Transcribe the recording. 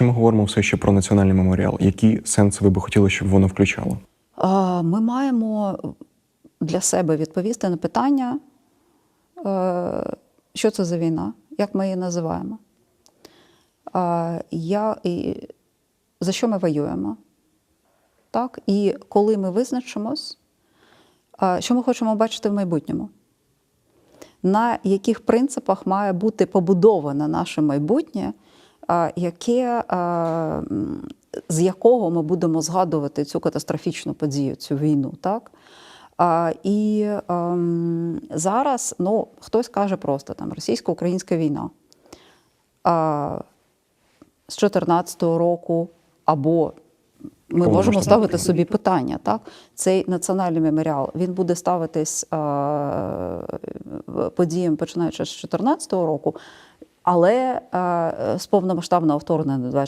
Якщо ми говоримо все ще про національний меморіал, які сенси ви би хотіли, щоб воно включало? Ми маємо для себе відповісти на питання, е, що це за війна, як ми її називаємо, я, і, за що ми воюємо. Так? І коли ми визначимось, що ми хочемо бачити в майбутньому, на яких принципах має бути побудоване наше майбутнє, яке, з якого ми будемо згадувати цю катастрофічну подію, цю війну. Так? А, і ем, зараз ну, хтось каже просто там російсько-українська війна. А, з 2014 року або ми можемо Повномасштабна ставити війна. собі питання. Так? Цей національний меморіал він буде ставитись а, подіям починаючи з 2014 року, але а, з повномасштабного вторгнення